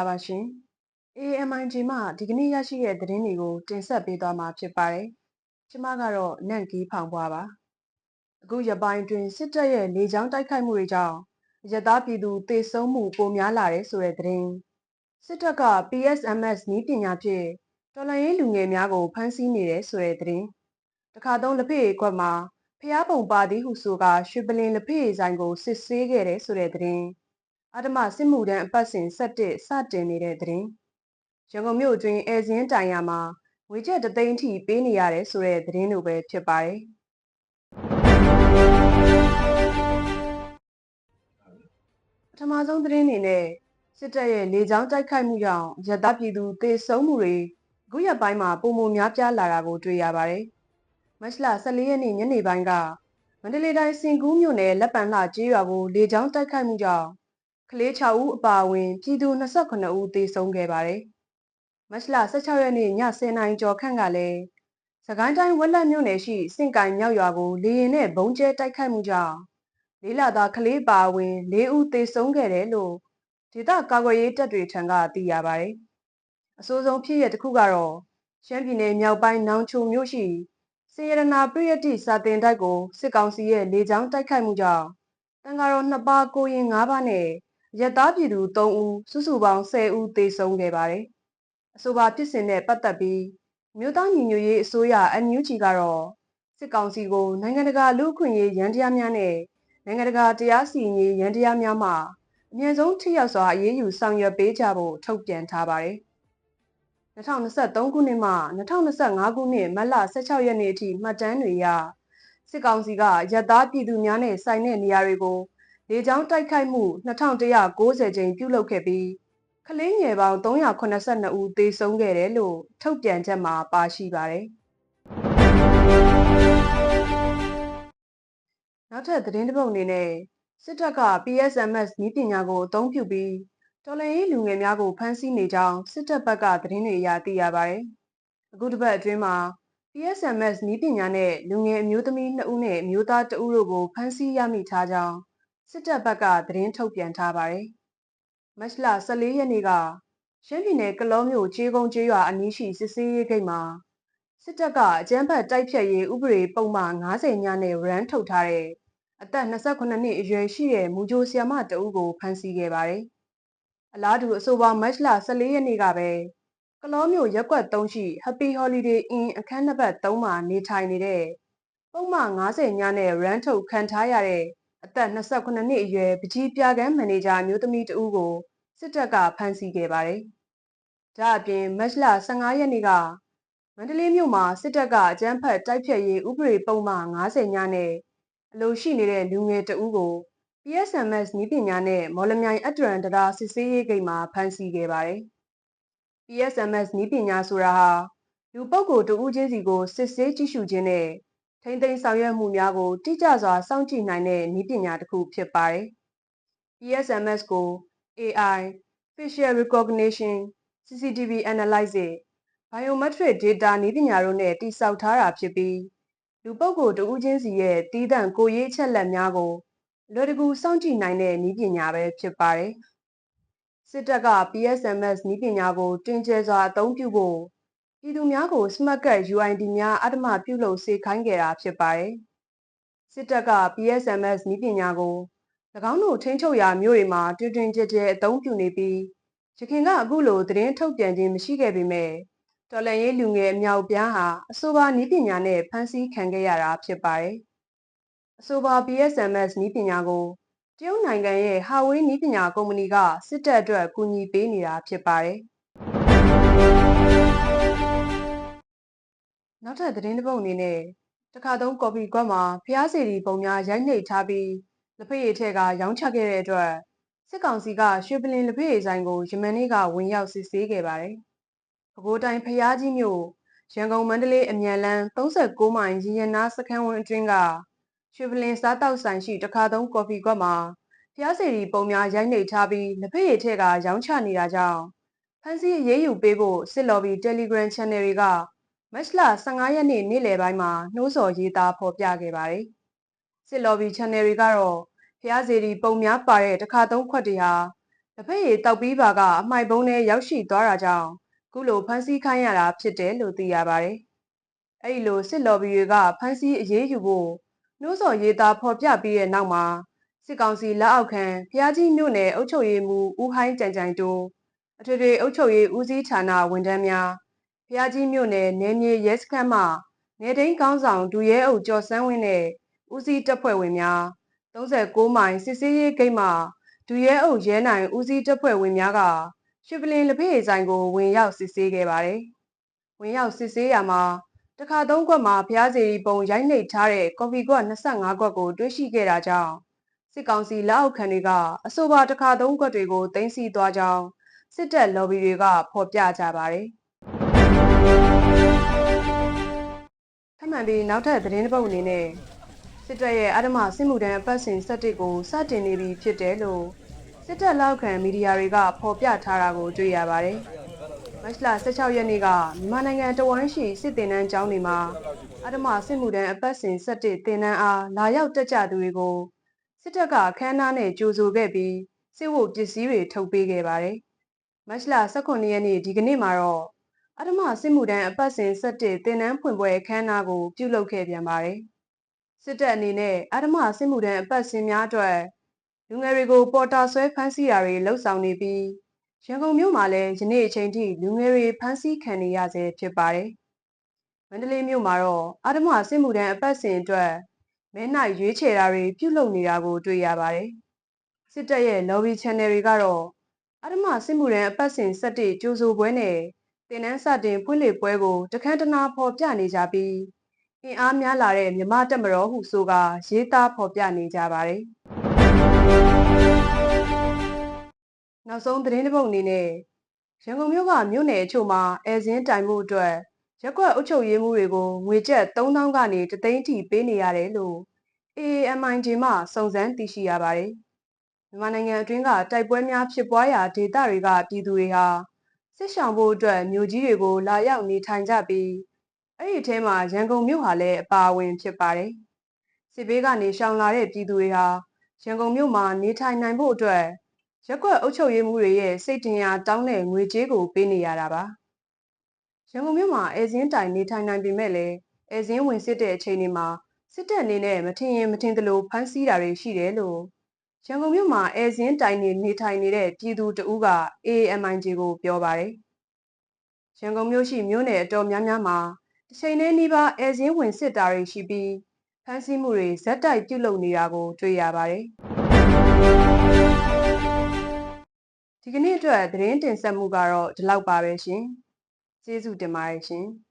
္ဂလာပါရှင်။ AMIG မှဒီကနေ့ရရှိတဲ့သတင်းတွေကိုတင်ဆက်ပေးသွားမှာဖြစ်ပါတယ်။ကျွန်မကတော့နန့်ကီးဖောင်ပွားပါ။အခုရပိုင်းတွင်စစ်တပ်ရဲ့လေကြောင်းတိုက်ခိုက်မှုတွေကြောင့်ရသားပြည်သူတေဆုံးမှုပိုများလာတယ်ဆိုတဲ့သတင်း။စစ်တပ်က PSMS နည်းပညာဖြင့်တော်လှန်ရေးလူငယ်များကိုဖမ်းဆီးနေတယ်ဆိုတဲ့သတင်း။တခါသုံးလက်ဖက်ခွက်မှာဖျားပုံပါသည်ဟုဆိုကရွှေပလင်လက်ဖက်ဆိုင်ကိုစစ်ဆေးခဲ့တယ်ဆိုတဲ့သတင်း။ အဓမ္မစစ်မှုထမ်းအပတ်စဉ်7စတင်နေတဲ့သတင်းရန်ကုန်မြို့အတွင်းအဲဇင်းတိုင်ယာမှာဝေချက်တသိန်းထိပေးနေရတယ်ဆိုတဲ့သတင်းလိုပဲဖြစ်ပါတယ်ပထမဆုံးသတင်းအနေနဲ့စစ်တပ်ရဲ့လေကြောင်းတိုက်ခိုက်မှုကြောင့်ရသပြည်သူသေဆုံးမှုတွေအခုရက်ပိုင်းမှာပုံမများပြားလာတာကိုတွေ့ရပါတယ်မတ်လ14ရက်နေ့ညနေပိုင်းကမန္တလေးတိုင်းစင်ကူးမြို့နယ်လက်ပံလှကျေးရွာကိုလေကြောင်းတိုက်ခိုက်မှုကြောင့် ကလေး6ဦးအပါအဝင်ပြည်သူ28ဦးသေဆုံးခဲ့ပါတယ်။မတ်လ16ရက်နေ့ည10:00နာရီကျော်ခန့်ကလည်းစကိုင်းတိုင်းဝက်လက်မြို့နယ်ရှိစင့်ကိုင်မြောက်ရွာကိုလေရင်နဲ့ဘုံကျဲတိုက်ခိုက်မှုကြောင့်လေးလာသားကလေးပါအဝင်၄ဦးသေဆုံးခဲ့တယ်လို့ဒေသကာကွယ်ရေးတပ်တွေထံကသိရပါတယ်။အဆိုးဆုံးဖြစ်ရတစ်ခုကတော့ရှမ်းပြည်နယ်မြောက်ပိုင်းနောင်ချိုမြို့ရှိစေရနာပြည့်တိစာတင်တိုက်ကိုစစ်ကောင်စီရဲ့လေကြောင်းတိုက်ခိုက်မှုကြောင့်တန်ဃာတော်နှစ်ပါးကိုရင်၅ပါးနဲ့ ရက်သားပြည်သူ3ဦးစုစုပေါင်း10ဦးသေဆုံးခဲ့ပါတယ်။အဆိုပါဖြစ်စဉ်နဲ့ပတ်သက်ပြီးမြို့သားညီညွတ်ရေးအစိုးရ NUG ကတော့စစ်ကောင်စီကိုနိုင်ငံတကာလူ့အခွင့်အရေးရန်တရားများနဲ့နိုင်ငံတကာတရားစီရင်ရေးရန်တရားများမှအမြင့်ဆုံးထိရောက်စွာအရေးယူဆောင်ရွက်ပေးကြဖို့ထုတ်ပြန်ထားပါတယ်။2023ခုနှစ်မှ2025ခုနှစ်မတ်လ16ရက်နေ့အထိမှတ်တမ်းတွေအရစစ်ကောင်စီကရက်သားပြည်သူများနဲ့ဆိုင်တဲ့နေရာတွေကို လေကြောင်းတိုက်ခိုက်မှု2190ကြိမ်ပြုလုပ်ခဲ့ပြီးကလေးငယ်ပေါင်း382ဦးသေဆုံးခဲ့တယ်လို့ထုတ်ပြန်ချက်မှာပါရှိပါတယ်။နောက်ထပ်သတင်းတစ်ပုဒ်အနေနဲ့စစ်တပ်က PSMS နည်းပညာကိုအသုံးပြုပြီးတော်လှန်ရေးလူငယ်များကိုဖမ်းဆီးနေကြောင်းစစ်တပ်ဘက်ကသတင်းတွေအရသိရပါတယ်။အခုတစ်ပတ်အတွင်းမှာ PSMS နည်းပညာနဲ့လူငယ်အမျိုးသမီး2ဦးနဲ့အမျိုးသား2ဦးတို့ကိုဖမ်းဆီးရမိထားကြောင်း စစ်တပ်ဘက်ကသတင်းထုတ်ပြန်ထားပါတယ်။မတ်လ14ရက်နေ့ကရှမ်းပြည်နယ်ကလောမြို့ကျေးကုန်းကျေးရွာအနီးရှိစစ်ဆေးရေးဂိတ်မှာစစ်တပ်ကအကြမ်းဖက်တိုက်ဖြတ်ရေးဥပဒေပုံမှန်90ညနဲ့ရန်ထုတ်ထားတဲ့အသက်28နှစ်အရွယ်ရှိတဲ့မူဂျိုဆီယမတအုပ်ကိုဖမ်းဆီးခဲ့ပါတယ်။အလားတူအဆိုပါမတ်လ14ရက်နေ့ကပဲကလောမြို့ရက်ကွက်3ရှိ Happy Holiday Inn အခန်းနံပါတ်3မှာနေထိုင်နေတဲ့ပုံမှန်90ညနဲ့ရန်ထုတ်ခံထားရတဲ့ အသက်28နှစ်အရွယ်ပကြီးပြကန်းမန်နေဂျာမျိုးသမီးတဦးကိုစစ်တပ်ကဖမ်းဆီးခဲ့ပါတယ်။ဒါအပြင်မတ်လ15ရက်နေ့ကမန္တလေးမြို့မှာစစ်တပ်ကအကြမ်းဖက်တိုက်ဖြတ်ရေးဥပဒေပုံမှန်90ညနဲ့အလိုရှိနေတဲ့လူငယ်တဦးကို PSMS နည်းပညာနဲ့မော်လမြိုင်အတရန်တရားစစ်ဆေးရေးဂိတ်မှာဖမ်းဆီးခဲ့ပါတယ်။ PSMS နည်းပညာဆိုတာဟာလူပုဂ္ဂိုလ်တဦးချင်းစီကိုစစ်ဆေးကြည့်ရှုခြင်းနဲ့ ထိမ့်သိမ်းဆောင်ရွက်မှုများကိုတိကျစွာစောင့်ကြည့်နိုင်တဲ့နည်းပညာတစ်ခုဖြစ်ပါတယ်။ PSMS ကို AI, Facial Recognition, CCTV Analysis, Biometric Data နည်းပညာတို့နဲ့တိစောက်ထားတာဖြစ်ပြီးလူပုဂ္ဂိုလ်တဦးချင်းစီရဲ့တည်တံ့ကိုရေးချက်လက်များကိုလွယ်တကူစောင့်ကြည့်နိုင်တဲ့နည်းပညာပဲဖြစ်ပါတယ်။စစ်တပ်က PSMS နည်းပညာကိုတင်ကျဲစွာအသုံးပြုဖို့ ပြည်သူများကို Smart Card UID များအဓမ္မပြုလုပ်စေခိုင်းခဲ့တာဖြစ်ပါတယ်။စစ်တပ်က PSMS နည်းပညာကို၎င်းတို့ထိန်းချုပ်ရာမြို့တွေမှာတွင်တွင်ကြဲကြဲအသုံးပြုနေပြီးရခင်ကအခုလိုသတင်းထုတ်ပြန်ခြင်းမရှိခဲ့ပေမဲ့တော်လန်ရေးလူငယ်အမြောက်ပြားဟာအဆိုပါနည်းပညာနဲ့ဖမ်းဆီးခံခဲ့ရတာဖြစ်ပါတယ်။အဆိုပါ PSMS နည်းပညာကိုတရုတ်နိုင်ငံရဲ့ဟာဝေးနည်းပညာကုမ္ပဏီကစစ်တပ်အတွက်ကူညီပေးနေတာဖြစ်ပါတယ်။ နောက်ထပ်သတင်းတစ်ပုဒ်အနေနဲ့တခါသုံးကော်ပီကွက်မှာဖျားစီရီပုံများရိုက်နှိပ်ထားပြီးလက်ဖက်ရည်ထက်ကရောင်းချခဲ့တဲ့အတွက်စစ်ကောင်စီကရွှေပလင်လက်ဖက်ရည်ဆိုင်ကိုယမန်နေ့ကဝင်ရောက်စစ်ဆေးခဲ့ပါတယ်။ပဲခူးတိုင်းဖျားကြီးမြို့ရန်ကုန်မန္တလေးအမြန်လမ်း36မိုင်ရင်ရနာစခန်းဝင်းအတွင်းကရွှေပလင်စားတောက်ဆိုင်ရှိတခါသုံးကော်ဖီကွက်မှာဖျားစီရီပုံများရိုက်နှိပ်ထားပြီးလက်ဖက်ရည်ထက်ကရောင်းချနေတာကြောင့်ဖန်စီရေးယူပေးဖို့စစ်လော်ဘီ Telegram Channel တွေက မတ်လ15ရက်နေ့နေ့လယ်ပိုင်းမှာနှိုးဆော်ရေးသားဖော်ပြခဲ့ပါတယ်။စစ်လော်ဘီ Channel တွေကတော့ဖျားစီရီပုံများပါတဲ့တခါသုံးခွက်တွေဟာလက်ဖက်ရည်တောက်ပြီးပါကအမိုက်ပုံးထဲရောက်ရှိသွားတာကြောင့်ခုလိုဖမ်းဆီးခိုင်းရတာဖြစ်တယ်လို့သိရပါတယ်။အဲဒီလိုစစ်လော်ဘီတွေကဖမ်းဆီးအရေးယူဖို့နှိုးဆော်ရေးသားဖော်ပြပြီးတဲ့နောက်မှာစစ်ကောင်စီလက်အောက်ခံဖျားကြီးမြို့နယ်အုပ်ချုပ်ရေးမှူးဦးဟိုင်းကြံကြိုင်တိုးအထွေထွေအုပ်ချုပ်ရေးဦးစီးဌာနဝန်ထမ်းများ ဖျားကြီးမြို့နယ်နယ်မြေရဲစခန်းမှနေတိန်ကောင်းဆောင်ဒူရဲအုပ်ကျော်စန်းဝင်းနဲ့ဦးစီးတပ်ဖွဲ့ဝင်များ39မိုင်စစ်စေးရေးဂိတ်မှဒူရဲအုပ်ရဲနိုင်ဦးစီးတပ်ဖွဲ့ဝင်များကရွှေပလင်လက်ဖက်ရည်ဆိုင်ကိုဝင်ရောက်စစ်ဆေးခဲ့ပါတယ်။ဝင်ရောက်စစ်ဆေးရမှာတခါသုံးခွက်မှာဖျားစီရီပုံရိုက်နှိပ်ထားတဲ့ကော်ဖီခွက်25ခွက်ကိုတွေ့ရှိခဲ့တာကြောင့်စစ်ကောင်စီလက်အောက်ခံတွေကအဆိုပါတခါသုံးခွက်တွေကိုတင်စီသွားကြောင်းစစ်တပ်လော်ဘီတွေကဖော်ပြကြပါတယ်။ ထပ်မံပြီးနောက်ထပ်သတင်းတစ်ပုဒ်အနေနဲ့စစ်တပ်ရဲ့အဓမ္မစစ်မှုထမ်းအပတ်စဉ်7ကိုစတင်နေပြီဖြစ်တယ်လို့စစ်တပ်လောက်ခံမီဒီယာတွေကဖော်ပြထားတာကိုတွေ့ရပါတယ်။မတ်လ16ရက်နေ့ကမြန်မာနိုင်ငံတဝန်းရှိစစ်တင်နန်းကျောင်းတွေမှာအဓမ္မစစ်မှုထမ်းအပတ်စဉ်7တင်နန်းအားလာရောက်တက်ကြသူတွေကိုစစ်တပ်ကခန်းနားနဲ့ကြိုဆိုခဲ့ပြီးစစ်ဝတ်ပစ္စည်းတွေထုတ်ပေးခဲ့ပါတယ်။မတ်လ18ရက်နေ့ဒီကနေ့မှာတော့ အဓမ္မစစ်မှုထမ်းအပတ်စဉ်7တင်နန်းဖွင့်ပွဲအခမ်းအနားကို ပြုလုပ်ခဲ့ပြန်ပါတယ်။စစ်တပ်အနေနဲ့အဓမ္မစစ်မှုထမ်းအပတ်စဉ်များအတွက်လူငယ်တွေကိုပေါ်တာဆွဲဖမ်းဆီးတာတွေလှုပ်ဆောင်နေပြီးရန်ကုန်မြို့မှာလည်းယနေ့အချိန်ထိလူငယ်တွေဖမ်းဆီးခံနေရဆဲဖြစ်ပါတယ်။မန္တလေးမြို့မှာတော့အဓမ္မစစ်မှုထမ်းအပတ်စဉ်အတွက်မဲနိုင်ရွေးချယ်တာတွေပြုလုပ်နေတာကိုတွေ့ရပါတယ်။စစ်တပ်ရဲ့ lobby channel တွေကတော့အဓမ္မစစ်မှုထမ်းအပတ်စဉ်7ကြိုးဆိုပွဲနဲ့ တင်နန်းစတင်ဖွင့်လှစ်ပွဲကိုတခမ်းတနာဖော်ပြနေကြပြီးအင်အားများလာတဲ့မြမတက်မတော်ဟုဆိုကရေးသားဖော်ပြနေကြပါတယ်။နောက်ဆုံးသတင်းတစ်ပုဒ်အနေနဲ့ရန်ကုန်မြို့ကမြို့နယ်အချို့မှာအဲဇင်းတိုင်မှုအတွက်ရက်ကွက်အုပ်ချုပ်ရေးမှုတွေကိုငွေကျပ်3000ကနေတသိန်းထိပေးနေရတယ်လို့ AAMIJ မှစုံစမ်းသိရှိရပါတယ်။မြန်မာနိုင်ငံအတွင်းကတိုက်ပွဲများဖြစ်ပွားရာဒေသတွေကပြည်သူတွေဟာ စစ်ဆောင်ဖို့အတွက်မြို့ကြီးတွေကိုလာရောက်နေထိုင်ကြပြီးအဲ့ဒီထဲမှာရန်ကုန်မြို့ဟာလည်းအပါအဝင်ဖြစ်ပါတယ်။စစ်ဘေးကနေရှောင်လာတဲ့ပြည်သူတွေဟာရန်ကုန်မြို့မှာနေထိုင်နိုင်ဖို့အတွက်ရက်ကွက်အုပ်ချုပ်ရေးမှုတွေရဲ့စိတ်တင်ရာတောင်းတဲ့ငွေကြေးကိုပေးနေရတာပါ။ရန်ကုန်မြို့မှာအဲဇင်းတိုင်နေထိုင်နိုင်ပေမဲ့လည်းအဲဇင်းဝင်စစ်တဲ့အချိန်တွေမှာစစ်တပ်အနေနဲ့မထင်ရင်မထင်သလိုဖမ်းဆီးတာတွေရှိတယ်လို့ ရန်ကုန်မြို့မှာအဲဇင်းတိုင်နေနေထိုင်နေတဲ့ပြည်သူတဦးက AMIJ ကိုပြောပါတယ်။ရန်ကုန်မြို့ရှိမြို့နယ်အတော်များများမှာတစ်ချိန်တည်းနှီးပါအဲဇင်းဝင်စစ်တာတွေရှိပြီးဖမ်းဆီးမှုတွေဇက်တိုက်ပြုလုပ်နေတာကိုတွေ့ရပါတယ်။ဒီကနေ့အတွက်သတင်းတင်ဆက်မှုကတော့ဒီလောက်ပါပဲရှင်။ကျေးဇူးတင်ပါတယ်ရှင်။